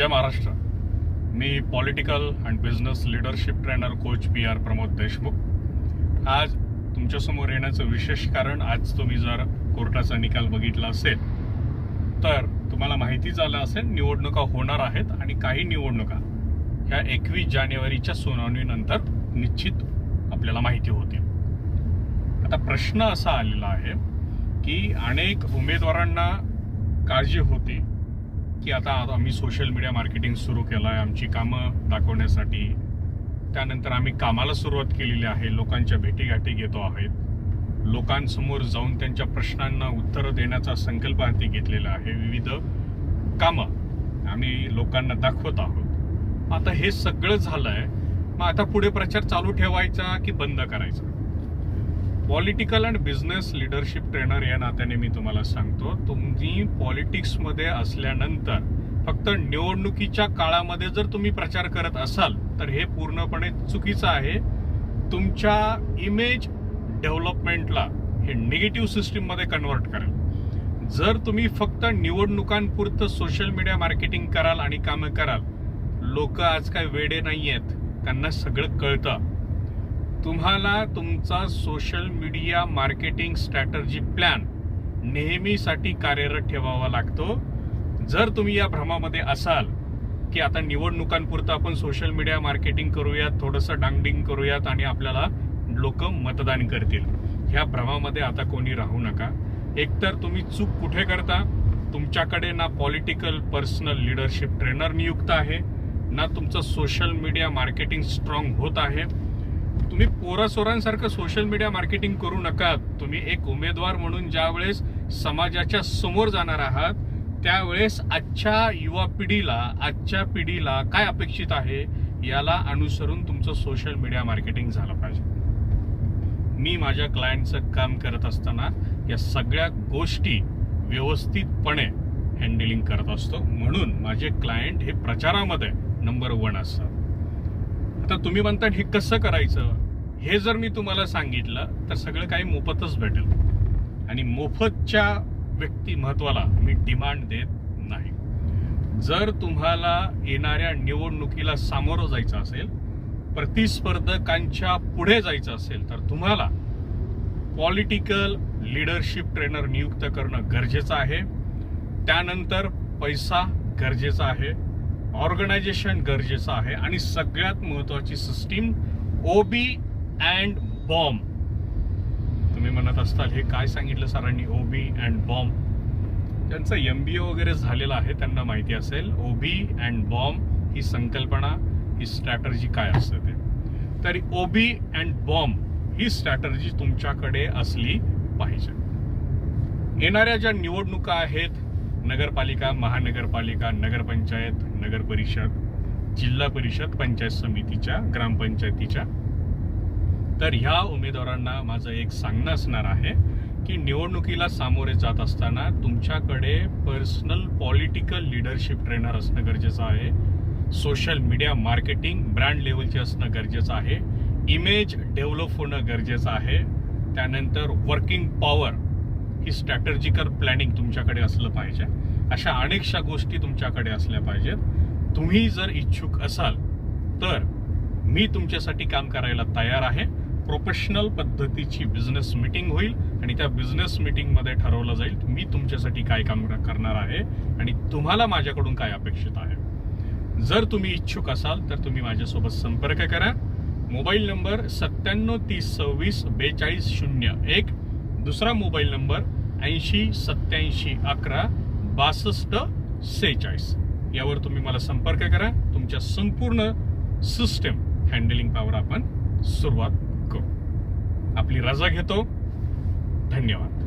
Jai Maharashtra. Me political and business leadership trainer coach P R Pramod Deshmukh. आज तुमच्यासमोर येण्याचं विशेष कारण आज तुम्ही जर कोर्टाचा निकाल बघितला असेल तर तुम्हाला माहिती झालं असेल निवडणुका होणार आहेत आणि काही निवडणुका ह्या एकवीस जानेवारीच्या सुनावणीनंतर निश्चित आपल्याला माहिती होते आता प्रश्न असा आलेला आहे की अनेक उमेदवारांना काळजी होती की आता आम्ही सोशल मीडिया मार्केटिंग सुरू केलं आहे आमची कामं दाखवण्यासाठी. त्यानंतर आम्ही कामाला सुरुवात केलेली आहे लोकांच्या भेटीगाठी घेतो आहेत. लोकांसमोर जाऊन त्यांच्या प्रश्नांना उत्तरं देण्याचा संकल्प हाती घेतलेला आहे. विविध कामं आम्ही लोकांना दाखवत आहोत. आता हे सगळं झालं आहे मग आता पुढे प्रचार चालू ठेवायचा की बंद करायचा? Political and business leadership trainer या नात्याने मी तुम्हाला सांगतो तुम्ही पॉलिटिक्समध्ये असल्यानंतर फक्त निवडणुकीच्या काळामध्ये जर तुम्ही प्रचार करत असाल तर हे पूर्णपणे चुकीचं आहे. तुमच्या इमेज डेव्हलपमेंटला हे निगेटिव्ह सिस्टीममध्ये कन्वर्ट करेल. जर तुम्ही फक्त निवडणुकांपुरतं सोशल मीडिया मार्केटिंग कराल आणि कामं कराल लोक आज काय वेडे नाही आहेत त्यांना सगळं कळतं. तुम्हाला तुमचा social media marketing strategy plan नेहमीसाठी कार्यरत ठेवावा लागतो. जर तुम्ही या भ्रमामध्ये असाल की आता निवडणुकांपुरतं आपण सोशल मीडिया मार्केटिंग करूयात थोडंसं डांगडिंग करूयात आणि आपल्याला लोक मतदान करतील. ह्या भ्रमामध्ये आता कोणी राहू नका. एकतर तुम्ही चूक कुठे करता? तुमच्याकडे ना पॉलिटिकल पर्सनल लिडरशिप ट्रेनर नियुक्त आहे ना तुमचं सोशल मीडिया मार्केटिंग स्ट्रॉंग होत आहे. तुम्ही पोरासोरांसारखं सोशल मीडिया मार्केटिंग करू नका. तुम्ही एक उमेदवार म्हणून ज्यावेळेस समाजाच्या समोर जाणार आहात त्यावेळेस आजच्या युवा पिढीला आजच्या पिढीला काय अपेक्षित आहे याला अनुसरून तुमचं सोशल मीडिया मार्केटिंग झालं पाहिजे. मी माझ्या क्लायंटचं काम करत असताना या सगळ्या गोष्टी व्यवस्थितपणे हँडलिंग करत असतो. म्हणून माझे क्लायंट हे प्रचारामध्ये नंबर वन असतात. आता तुम्ही म्हणता हे कसं करायचं? हे जर मी तुम्हाला सांगितलं तर सगळं काही मोफतच भेटेल. आणि मोफतच्या व्यक्तिमत्वाला मी डिमांड देत नाही. जर तुम्हाला येणाऱ्या निवडणुकीला सामोरं जायचं असेल प्रतिस्पर्धकांच्या पुढे जायचं असेल तर तुम्हाला पॉलिटिकल लिडरशिप ट्रेनर नियुक्त करणं गरजेचं आहे. त्यानंतर पैसा गरजेचा आहे. ऑर्गनायझेशन गरजेचं आहे आणि सगळ्यात महत्वाची सिस्टीम ओबी अँड बॉम्ब तुम्ही म्हणत असताल हे काय सांगितलं सरांनी? ओबी अँड बॉम्ब ज्यांचं एम बी ए वगैरे झालेलं आहे त्यांना माहिती असेल. ओबी अँड बॉम्ब ही संकल्पना ही स्ट्रॅटर्जी काय असते ते. तरी ओबी अँड बॉम्ब ही स्ट्रॅटर्जी तुमच्याकडे असली पाहिजे. येणाऱ्या ज्या निवडणुका आहेत नगरपालिका महानगरपालिका नगरपंचायत नगर परिषद जिल्हा परिषद पंचायत समितीच्या ग्रामपंचायतीच्या तर ह्या उमेदवारांना माझं एक सांगणं असणार आहे की निवडणुकीला सामोरे जात असताना तुमच्याकडे पर्सनल पॉलिटिकल लिडरशिप ट्रेनर असणं गरजेचं आहे. सोशल मीडिया मार्केटिंग ब्रँड लेवलचे असणं गरजेचं आहे. इमेज डेव्हलप होणं गरजेचं आहे. त्यानंतर वर्किंग पॉवर ही स्ट्रॅटर्जिकल प्लॅनिंग तुमच्याकडे असलं पाहिजे. अशा अनेकशा गोष्टी तुमच्याकडे असल्या पाहिजेत. तुम्ही जर इच्छुक असाल तर मी तुमच्यासाठी काम करायला तयार आहे. प्रोफेशनल पद्धतीची बिझनेस मीटिंग होईल आणि त्या बिझनेस मीटिंगमध्ये ठरवलं जाईल मी तुमच्यासाठी काय काम करणार आहे आणि तुम्हाला माझ्याकडून काय अपेक्षित आहे. जर तुम्ही इच्छुक असाल तर तुम्ही माझ्यासोबत संपर्क करा. मोबाईल नंबर सत्त्याण्णव तीस सव्वीस बेचाळीस शून्य एक. दुसरा मोबाईल नंबर ऐंशी सत्याऐंशी अकरा. बासष्ट सेहेचाळीस. यावर तुम्ही मला संपर्क करा. तुमच्या संपूर्ण सिस्टम हँडलिंग पावर आपण सुरुवात करू. आपली रजा घेतो. धन्यवाद.